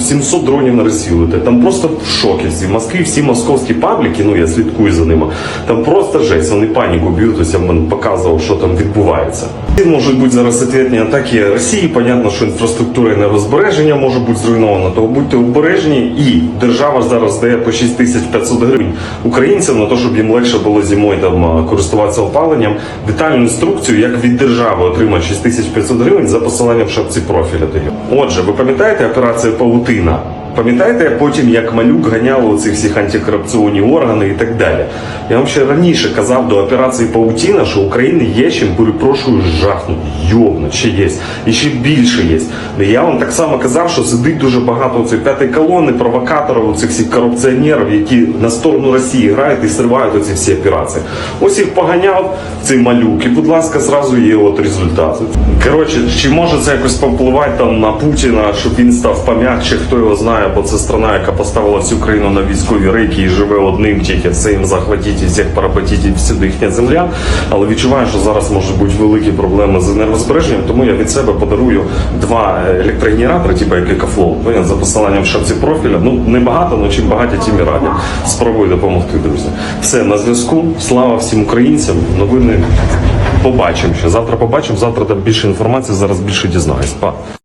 700 дронів на Росію летить. Там просто в шокі всі. Москві всі московські пабліки, ну я слідкую за ними. Там просто жесть, вони паніку б'ють, ось я показував, що там відбувається. Можуть бути зараз ответні атаки Росії. Понятно, що інфраструктура енергозбереження може бути зруйнована. То будьте обережні, і держава зараз дає по 6500 гривень українцям на те, щоб їм легше було зимою там користуватися опаленням. Детальну інструкцію, як від держави отримати 6500 гривень за посиланням в шапці профіля. Отже, ви пам'ятаєте операцію Паутина? Пам'ятаєте потім, як малюк ганяв оці всіх антикорупційні органи і так далі? Я вам ще раніше казав до операції Паутіна, що України є чим, перепрошую, жахнути, йобнуть, ще є. І ще більше є. Я вам так само казав, що сидить дуже багато цієї п'ятої колони, провокаторів, цих всіх корупціонерів, які на сторону Росії грають і сривають оці всі операції. Ось їх поганяв цей малюк, і, будь ласка, зразу є от результат. Коротше, чи може це якось повпливати там на Путіна, щоб він став пом'якче, хто його знає, бо це страна, яка поставила всю країну на військові рейки і живе одним тільки це їм захватіть і всіх парапетіть і всюди їхня земля. Але відчуваю, що зараз можуть бути великі проблеми з енергозбереженням, тому я від себе подарую два е, електрогенератори, типу як екофлоу, за посиланням в шапці профіля. Ну не багато, але чим багаті, тим і раді. Спробую допомогти, друзі. Все на зв'язку. Слава всім українцям. Новини побачимо ще. Завтра побачимо. Завтра там більше інформації. Зараз більше дізнаюсь. Па.